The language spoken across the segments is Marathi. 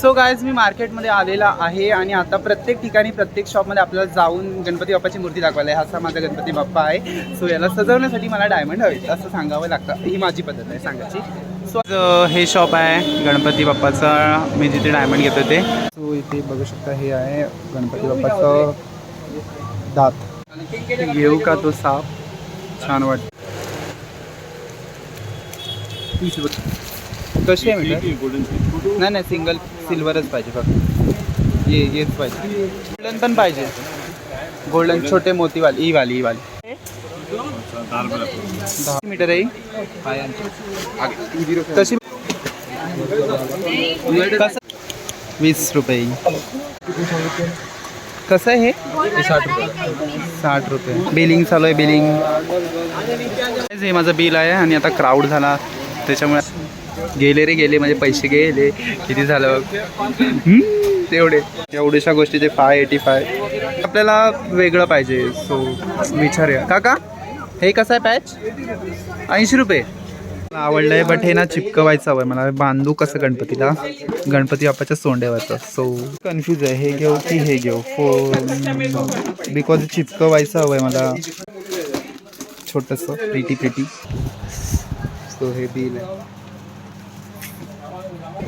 सो गायज मी मार्केटमध्ये आलेला आहे आणि आता प्रत्येक ठिकाणी प्रत्येक शॉपमध्ये आपल्याला जाऊन गणपती बाप्पाची मूर्ती दाखवायला आहे. असा माझा गणपती बाप्पा आहे. सो याला सजवण्यासाठी मला डायमंड हवे असं सांगावं लागतं. ही माझी पद्धत आहे सांगायची. सो हे शॉप आहे गणपती बाप्पाचा. मी जिथे डायमंड घेतो ते. सो इथे बघू शकता हे आहे गणपती बाप्पाचं दात. घेऊ का तो साप? छान वाटत. कशी आहे मीटर नाही नाही सिंगल सिल्वरच पाहिजे फक्त. ये येच पाहिजे. गोल्डन पण पाहिजे. गोल्डन छोटे मोतीवाली ही वाली ही वाली. दहा मीटर आहे? कशी? कसं? वीस रुपये. कसं आहे हे? साठ रुपये. साठ रुपये बिलिंग चालू आहे बिलिंग. हे माझं बिल आहे आणि आता क्राऊड झाला. त्याच्यामुळे गेले रे गेले म्हणजे पैसे गेले. किती झालं तेवढे. एवढ्याशा गोष्टीचे फाय एटी फाय आपल्याला वेगळं पाहिजे सो विचारूया. काका हे कसं आहे पॅच ऐंशी रुपये. मला आवडलं आहे बट हे ना चिपकवायचं हवं आहे मला बांधू कसं गणपतीला? गणपती बाप्पाच्या सोंड्यावरचं. सो कन्फ्यूज आहे. हे घेऊ की हे घेऊ? फो बिकॉज चिपकवायचं हवं आहे मला. छोटंसं प्रिटी प्रिटी सो हे बिल आहे.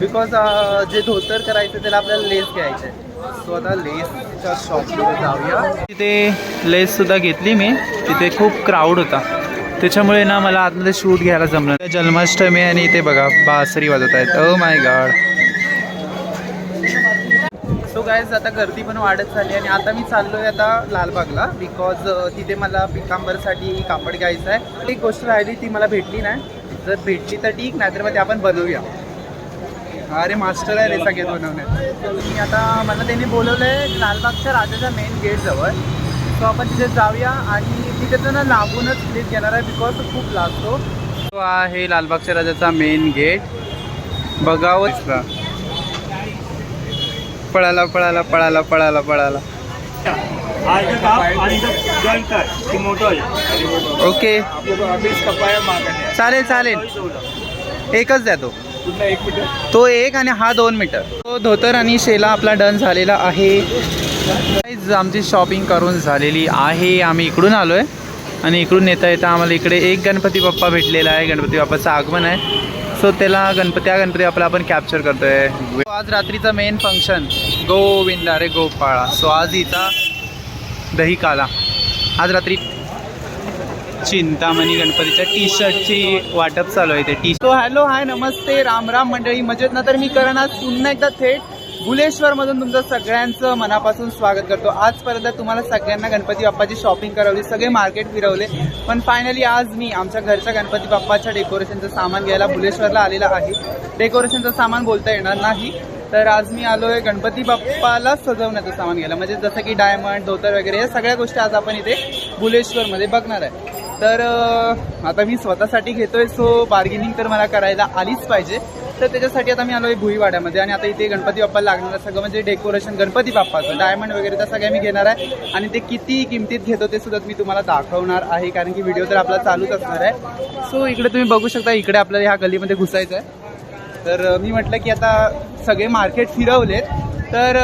बिकॉज uh, जे धोतर करायचं त्याला आपल्याला लेस घ्यायचं आहे. सो आता लेसच्या शॉपमध्ये जाऊया. तिथे लेस सुद्धा घेतली मी. तिथे खूप क्राऊड होता. त्याच्यामुळे ना मला आतमध्ये शूट घ्यायला जमलं जन्माष्टमी आणि ते बघा बासरी वाजवत आहेत. अ माय गाड सो गायज आता गर्दी पण वाढत चालली आणि आता मी चाललोय आता लालबागला बिकॉज uh, तिथे मला पिकांबरसाठी कापड घ्यायचं आहे. एक गोष्ट राहिली ती मला भेटली नाही. जर भेटली तर ठीक नाही तर मग ते आपण बनवूया. अरे मास्टर आहे रे सगळे बनवण्यात. मी आता मला त्यांनी बोलवलं आहे लालबागच्या राजाच्या मेन गेटजवळ सो आपण तिथे जाऊया आणि तिथे तर ना लांबूनच क्लिप घेणार आहे बिकॉज तो खूप लागतो तो. आहे लालबागच्या राजाचा मेन गेट बघावंच पळाला पळाला पळाला पळाला पळाला. आज इथं काप आणि इथं जॉईन कर ती मोठं आहे ओके चालेल चालेल। एकच द्या तो। कुठला एक मीटर तो एक आणि हा दोन मीटर तो धोतर आणि शेला आपला डन झालेला आहे. आमची शॉपिंग करून झालेली आहे. आम्ही इकडून आलो आहे आणि इकडून येता येता आम्हाला इकडे एक गणपती बाप्पा भेटलेला आहे. गणपती बाप्पाचं आगमन आहे. सो त्याला गणपती त्या गणपती बाप्पाला आपण कॅप्चर करतोय. आज रात्रीचं मेन फंक्शन गोविंदा रे गोपाळा सो आज हिचा दही काला आज रात्री चिंतामणी गणपतीच्या टी शर्टची वाटप चालू आहे ते टी सो हॅलो हाय नमस्ते राम राम मंडळी मजेत ना? तर मी करण आज पुन्हा एकदा थेट गुलेश्वरमधून तुमचं सगळ्यांचं मनापासून स्वागत करतो. आजपर्यंत तुम्हाला सगळ्यांना गणपती बाप्पाची शॉपिंग करवली सगळे मार्केट फिरवले. पण फायनली आज मी आमच्या घरच्या गणपती बाप्पाच्या डेकोरेशनचं सामान घ्यायला बुलेश्वरला आलेला आहे. डेकोरेशनचं सामान बोलता येणार नाही. तर आज मी आलो आहे गणपती बाप्पाला सजवण्याचं सामान घ्यायला. म्हणजे जसं की डायमंड धोतर वगैरे या सगळ्या गोष्टी आज आपण इथे बुलेश्वरमध्ये बघणार आहे. तर आता मी स्वतःसाठी घेतोय सो बार्गेनिंग तर मला करायला आलीच पाहिजे. तर त्याच्यासाठी आता मी आलो आहे भुईवाड्यामध्ये आणि आता इथे गणपती बाप्पाला लागणार सगळं म्हणजे डेकोरेशन गणपती बाप्पाचं. डायमंड वगैरे त्या सगळ्या मी घेणार आहे आणि ते किती किमतीत घेतो ते सुद्धा मी तुम्हाला दाखवणार आहे कारण की व्हिडिओ तर आपला चालूच असणार आहे. सो इकडे तुम्ही बघू शकता इकडे आपल्याला ह्या गलीमध्ये घुसायचं आहे. तर मी म्हटलं की आता सगळे मार्केट फिरवलेत. तर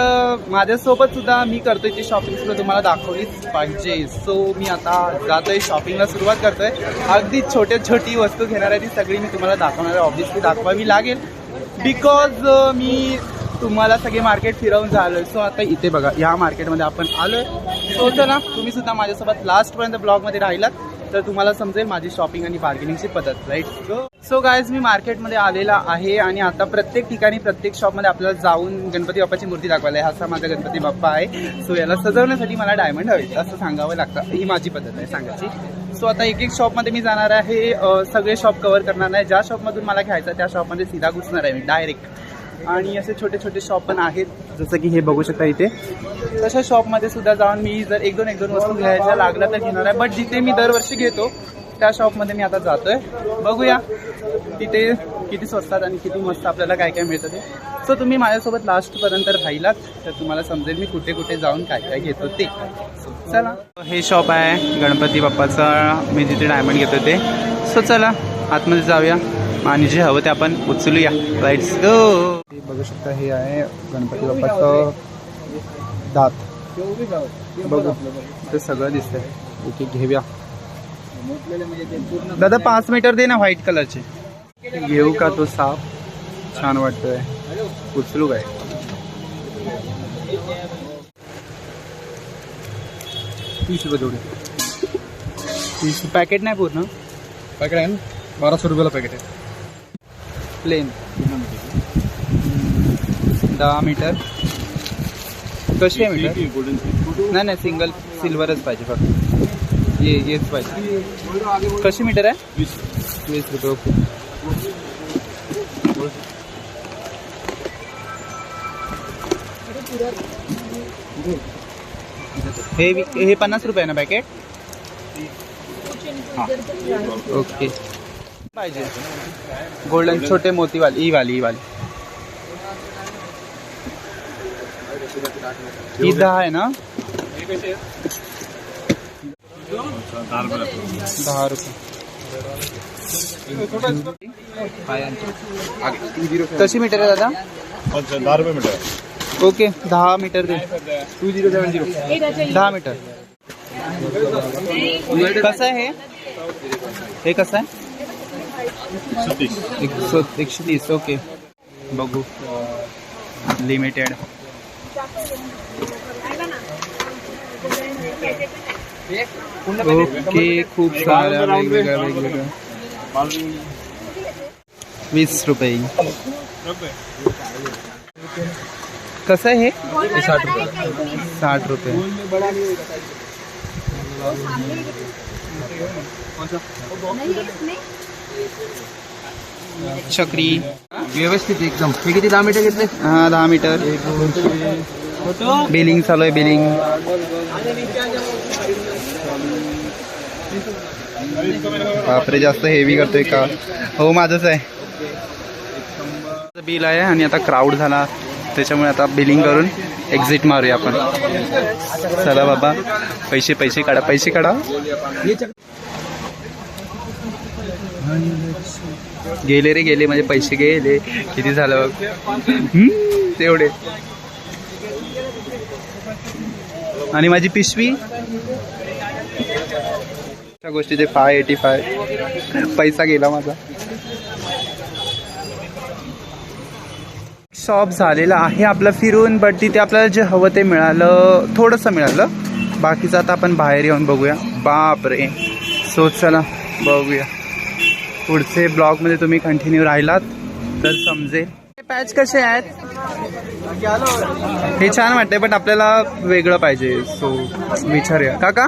माझ्यासोबत सुद्धा मी करतोय ती शॉपिंग सुद्धा तुम्हाला दाखवलीच पाहिजे. सो मी आता जातोय शॉपिंगला सुरुवात करतोय. अगदी छोट्या छोटी वस्तू घेणार आहे ती सगळी मी तुम्हाला दाखवणार आहे. ऑब्व्हियसली दाखवावी लागेल. बिकॉज मी तुम्हाला सगळे मार्केट फिरवून झालोय. सो आता इथे बघा ह्या मार्केटमध्ये आपण आलोय. सो चला तुम्ही सुद्धा माझ्यासोबत लास्टपर्यंत ब्लॉगमध्ये राहिलात. तर तुम्हाला समजेल माझी शॉपिंग आणि बार्गेनिंगची पद्धत राईट सो सो गायज मी मार्केटमध्ये आलेला आहे आणि आता प्रत्येक ठिकाणी प्रत्येक शॉपमध्ये आपल्याला जाऊन गणपती बाप्पाची मूर्ती दाखवायला आहे. असा माझा गणपती बाप्पा आहे. सो याला सजवण्यासाठी मला डायमंड हवे असं सांगावं लागतं. ही माझी पद्धत आहे सांगायची. सो आता एक एक शॉपमध्ये मी जाणार आहे. सगळे शॉप कवर करणार नाही. ज्या शॉपमधून मला घ्यायचं त्या शॉपमध्ये सीधा घुसणार आहे मी डायरेक्ट आणि असे छोटे छोटे शॉप पण आहेत. जसं की हे बघू शकता इथे. तशा शॉपमध्ये सुद्धा जाऊन मी जर एक दोन एक दोन वस्तू घ्यायच्या लागल्या तर घेणार आहे. बट जिथे मी दरवर्षी घेतो त्या शॉपमध्ये मी आता जातोय. बघूया तिथे किती स्वस्तात आणि किती मस्त आपल्याला काय काय मिळतं ते. सो तुम्ही माझ्यासोबत लास्टपर्यंत राहिलात तर तुम्हाला समजेल मी कुठे कुठे जाऊन काय काय घेतो ते. चला. हे शॉप आहे गणपती बाप्पाचा. मी जिथे डायमंड घेतो ते. सो चला आतमध्ये जाऊया. आणि जे हवं ते आपण उचलूया. लेट्स गो बघू शकता हे आहे गणपती बाप्पाचं दात. बघू. ते सगळं दिसतंय. एक एक घेऊया. दादा पाच मीटर दे ना व्हाईट कलरचे घेऊ का तो साप? छान वाटतोय. उचलू काय? तीस रुपये जोडी. तीस. पॅकेट नाही पूर्ण. पॅकेट आहे ना? बाराशे रुपयाला पॅकेट आहे. प्लेन दहा मीटर कशी आहे मीटर नाही नाही सिंगल सिल्वरच पाहिजे फक्त. ये येच पाहिजे. कशी मीटर आहे? वीस. रुपये ओके. हे पन्नास रुपये ना पॅकेट ओके. पाहिजे. गोल्डन छोटे मोतीवाली ही वाली ही वाली. ही दहा आहे ना? दहा रुपये. कशी मीटर आहे दादा? दहा रुपये मीटर ओके दहा मीटर दे. टू झिरो सेवन झिरो दहा मीटर कसं आहे हे कसं आहे? ओके। लिमिटेड। ओके खूप साऱ्या वेगवेगळ्या वेगवेगळ्या वीस रुपये हे साठ रुपये साठ रुपये चक्री. व्यवस्थित एकदम. हे किती दहा मीटर घेतले? हा दहा मीटर. बिलिंग चालू आहे बिलिंग. बापरे जास्त हेवी करतोय का? हो माझंच आहे. बिल आहे आणि आता क्राऊड झाला. त्याच्यामुळे आता बिलिंग करून एक्झिट मारूया आपण. चला बाबा पैसे पैसे काढा पैसे काढा. गेले रे गेले म्हणजे पैसे गेले. किती झालं बघ. तेवढे. आणि माझी पिशवी? त्या गोष्टीचे फाय एटी फाय पैसा गेला माझा. शॉप झालेला आहे आपलं फिरून बट तिथे आपल्याला जे हवं ते मिळालं थोडंसं मिळालं. बाकीचं आता आपण बाहेर येऊन बघूया. बाप रे सो चला बघूया. पुढचे ब्लॉगमध्ये तुम्ही कंटिन्यू राहिलात तर समजेल. पॅच कसे आहेत? हे छान वाटते बट आपल्याला वेगळं पाहिजे सो विचारूया. काका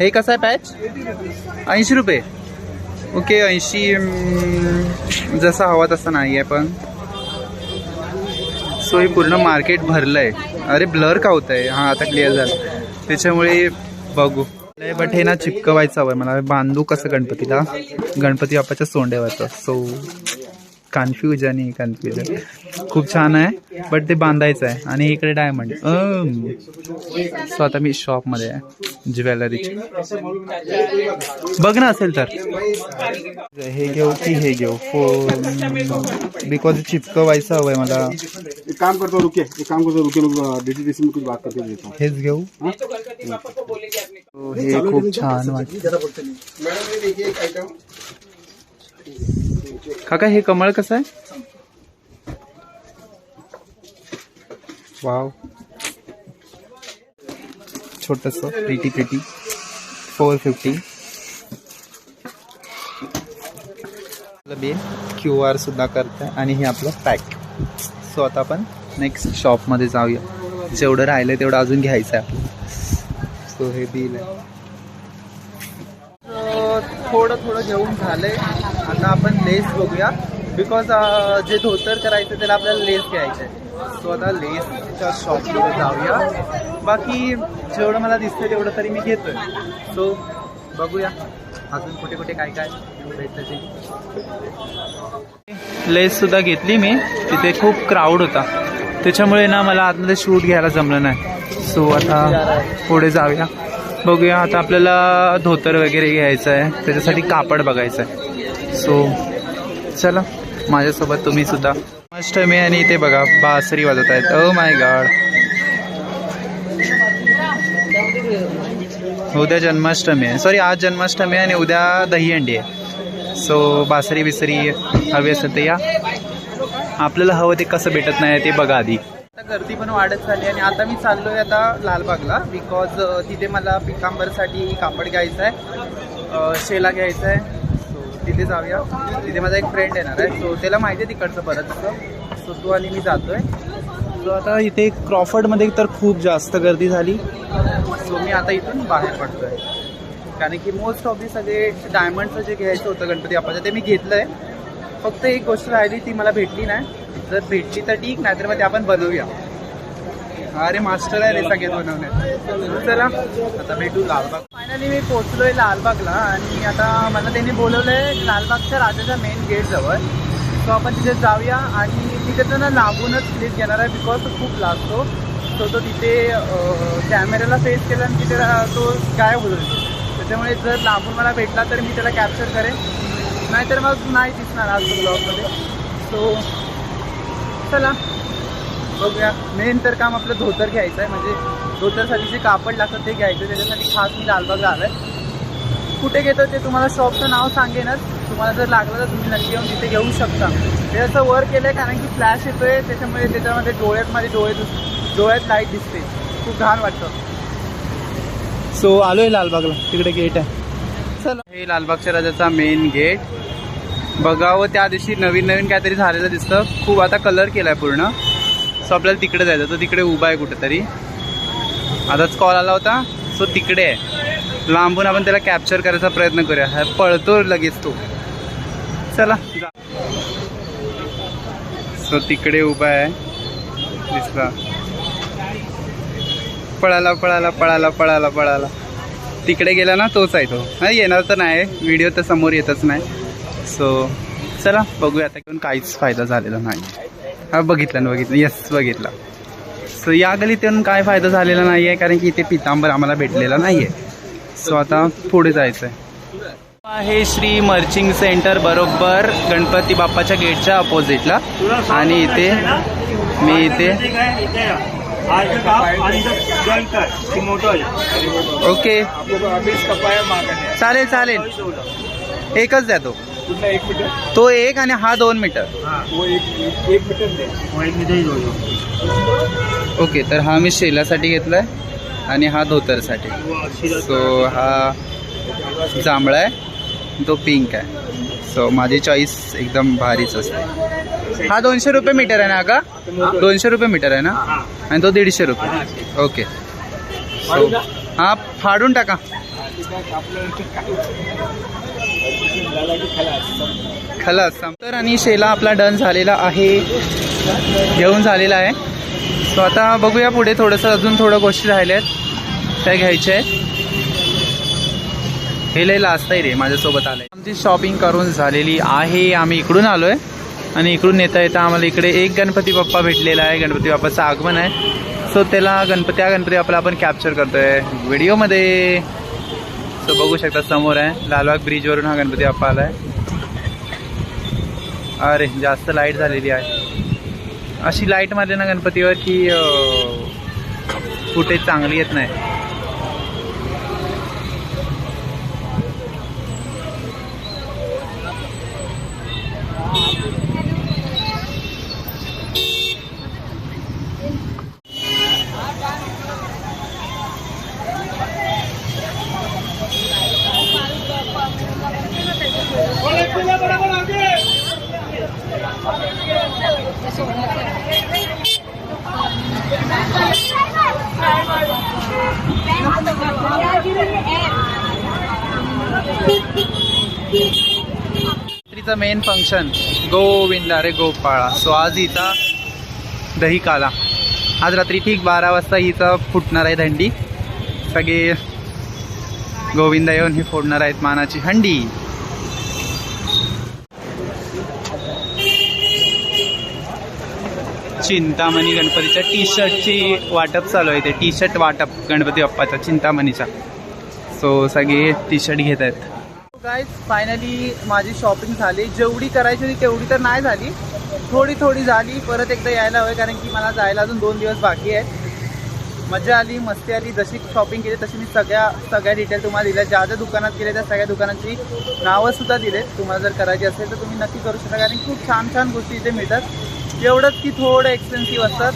हे कसं आहे पॅच ऐंशी रुपये. ओके ऐंशी जसा हवा तसा नाही आहे पण. सो हे पूर्ण मार्केट भरलं आहे अरे ब्लर का होत आहे हां आता क्लिअर झालं. त्याच्यामुळे बघू. बट हे ना चिपकवायचं हवं मला बांधू कसं गणपतीला? गणपती बाप्पाच्या सोंड्यावरचं सो कन्फ्युजन आहे कन्फ्युजन खूप छान आहे बट ते बांधायचं आहे. आणि इकडे डायमंड सो आता मी शॉपमध्ये आहे ज्वेलरीची बघ ना असेल तर. हे घेऊ की हे घेऊ? फोन बिकॉज चिपकवायचं हवंय मला. एक काम करतो रुके. एक काम करतो रुके हेच घेऊ. हो, हे खूप छान वाटत. काका हे कमळ कसं आहे? वाव. छोटस pretty pretty four fifty Q R सुद्धा करतंय आणि हे आपलं पॅक सो आता आपण नेक्स्ट शॉपमध्ये जाऊया. जेवढं राहिलं तेवढं अजून घ्यायचं आहे आपलं सो हे बिल आहे थोडं थोडं घेऊन झालंय आता आपण लेस बघूया. बिकॉज जे धोतर करायचं त्याला आपल्याला लेस घ्यायचं आहे सो आता लेसच्या शॉपमध्ये जाऊया. बाकी जेवढं मला दिसतंय तेवढं तरी मी घेतोय. सो बघूया. अजून कुठे कुठे काय काय ते. लेस सुद्धा घेतली मी. तिथे खूप क्राऊड होता. त्याच्यामुळे ना मला आतमध्ये शूट घ्यायला जमलं नाही. सो आता पुढे जाऊया. बघूया आता आपल्याला धोतर वगैरे घ्यायचं आहे त्याच्यासाठी कापड बघायचं आहे सो चला. माझ्यासोबत तुम्ही सुद्धा. अष्टमी आणि इथे बघा बासरी वाजवत आहेत. ओ माय गाड उद्या जन्माष्टमी आहे. सॉरी आज जन्माष्टमी आहे आणि उद्या दहीहंडी आहे. सो बासरी बिसरी हवी असेल तर या. आपल्याला हवं ते कसं भेटत नाही ते बघा आधी. आता गर्दी पण वाढत झाली आणि आता मी चाललोय आता लालबागला बिकॉज तिथे मला पिकांबरसाठी कापड घ्यायचं आहे शेला घ्यायचा आहे सो तिथे जाऊया. तिथे माझा एक फ्रेंड येणार आहे. सो त्याला माहिती आहे तिकडचं बरंचसं सो तो आणि मी जातोय. सो आता इथे क्रॉफर्डमध्ये तर खूप जास्त गर्दी झाली. सो मी आता इथून बाहेर पडतोय. कारण की मोस्ट ऑफ दी सगळे डायमंडचं जे घ्यायचं होतं गणपती बाप्पाचं ते मी घेतलं आहे फक्त एक गोष्ट राहिली ती मला भेटली नाही. जर भेटची तर ठीक नाही तर मग ते आपण बनवूया. अरे मास्टर आहे रे सगळे बनवण्यात. चला आता भेटू लालबाग. फायनली मी पोहोचलोय लालबागला आणि आता मला त्यांनी बोलवलंय लालबागच्या राजाच्या मेन गेट जवळ. सो आपण तिथे जाऊया आणि तिथे तर ना लागूनच क्लिप घेणार आहे बिकॉज तो खूप लागतो सो तो तिथे कॅमेऱ्याला फेस केला आणि तिथे तो काय होतो त्याच्यामुळे जर लांबून मला भेटला तर मी त्याला कॅप्चर करेन. नाहीतर मग नाही दिसणार आज ब्लॉगमध्ये सो चला. बघूया. मेन तर काम आपलं धोतर घ्यायचं आहे. म्हणजे धोतरसाठी जे कापड लागतं ते घ्यायचं. त्याच्यासाठी खास मी लालबागला आलो आहे. कुठे घेतो ते तुम्हाला शॉपचं नाव सांगेनच. तुम्हाला जर लागलं तर तुम्ही नक्की येऊन तिथे घेऊ शकता. ते असं वर केलं आहे कारण की फ्लॅश येतोय. त्याच्यामुळे त्याच्यामध्ये डोळ्यात माझे डोळे डोळ्यात लाइट दिसते. खूप घाण वाटतं. सो आलोय लालबागला. तिकडे गेट आहे. चला. हे लालबागच्या राजाचा मेन गेट बघावं त्या दिवशी नवीन नवीन काहीतरी झालेलं दिसतं. खूप आता कलर केलाय पूर्ण. सो आपल्याला तिकडे जायचं तो तिकडे उभा आहे कुठेतरी. आताच कॉल आला होता. सो तिकडे आहे. लांबून आपण त्याला कॅप्चर करायचा प्रयत्न करूया. पळतो लगेच तो. चला सो तिकडे उभा आहे. दिसला. पळाला पळाला पळाला पळाला पळाला. तिकडे गेला ना तोच आहे तो. नाही येणार तर नाही. व्हिडिओ तर समोर येतच नाही. सो चला बघूया आता घेऊन काहीच फायदा झालेला नाही. हा बघितलं ना बघितलं. येस बघितलं. सो या गलीत येऊन काय फायदा झालेला नाही आहे कारण की इथे पितांबर आम्हाला भेटलेला नाही आहे सो आता पुढे जायचं आहे आहे श्री मर्चिंग सेंटर बरोबर गणपती बाप्पाच्या गेटच्या अपोजिटला आणि इथे मी इथे ओके चालेल चालेल. एकच द्या तो. कुठला एक मीटर तो एक आणि हा दोन मीटर वो एक एक मीटर दे. वाईटमध्ये जोडो ओके तर हा मी शेलासाठी घेतलाय आणि हा धोतरसाठी. सो हा जांभळा आहे तो पिंक आहे. सो माझी चॉईस एकदम भारीच असते. हा दोनशे रुपये मीटर आहे ना का दोनशे रुपये मीटर आहे ना? आणि तो दीडशे रुपये. ओके सो हा फाडून टाका. खलास. तर आणि शेला आपला डन झालेला आहे. घेऊन झालेला आहे. सो आता बघूया पुढे थोडंसं अजून थोडं गोष्टी राहिल्या आहेत. त्या घ्यायच्या आहेत. हे लय लास्ट आहे रे माझ्यासोबत आलंय. आमची शॉपिंग करून झालेली आहे. आम्ही इकडून आलोय. आणि इकडून येता येता आम्हाला इकडे एक गणपती बाप्पा भेटलेला आहे. गणपती बाप्पाचं आगमन आहे. सो त्याला गणपती हा गणपती बाप्पाला आपण कॅप्चर करतोय. व्हिडिओमध्ये सो बघू शकता समोर आहे. लालबाग ब्रिजवरून हा गणपती बाप्पा आलाय. अरे जास्त लाइट झालेली आहे. अशी लाइट मारली ना गणपतीवर की फुटेज चांगली येत नाही. रात्रीचं मेन फंक्शन गोविंदा रे गोपाळा. सो आज हिचा दही काला आज रात्री ठीक बारा वाजता हिचा फुटणार आहे हंडी सगळे गोविंदा येऊन ही फोडणार आहेत मानाची हंडी. चिंतामणी गणपतीच्या टी शर्टची वाटप चालू आहे ते. टी शर्ट वाटप गणपती बाप्पाचा चिंतामणीचा. सो सगळे टी शर्ट घेत आहेत. गाईज फायनली माझी शॉपिंग झाली. जेवढी करायची होती तेवढी तर नाही झाली. थोडी थोडी झाली. परत एकदा यायला हवं कारण की मला जायला अजून दोन दिवस बाकी आहे मजा आली मस्ती आली. जशी शॉपिंग केली तशी मी सगळ्या सगळ्या डिटेल तुम्हाला दिल्या. ज्या ज्या दुकानात गेले त्या सगळ्या दुकानांची नावं सुद्धा दिलेत तुम्हाला जर करायची असेल तर तुम्ही नक्की करू शकता. कारण खूप छान छान गोष्टी इथे मिळतात. एवढंच की थोडं एक्सपेन्सिव्ह असतात.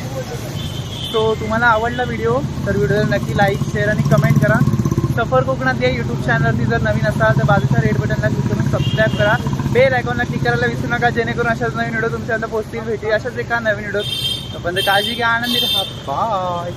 सो तुम्हाला आवडला व्हिडिओ तर व्हिडिओला नक्की लाईक शेअर आणि कमेंट करा. सफर कोकणात या यूट्यूब चॅनलवरती जर नवीन असाल तर बाजूच्या रेड बटनला क्लिक करून सबस्क्राईब करा. बेल आयकॉनला क्लिक करायला विसरू नका जेणेकरून अशाच नवीन व्हिडिओ तुमच्याला पोहोचतील भेटी अशाच एका नवीन व्हिडिओ पण काळजी घ्या आनंदी राहा. बाय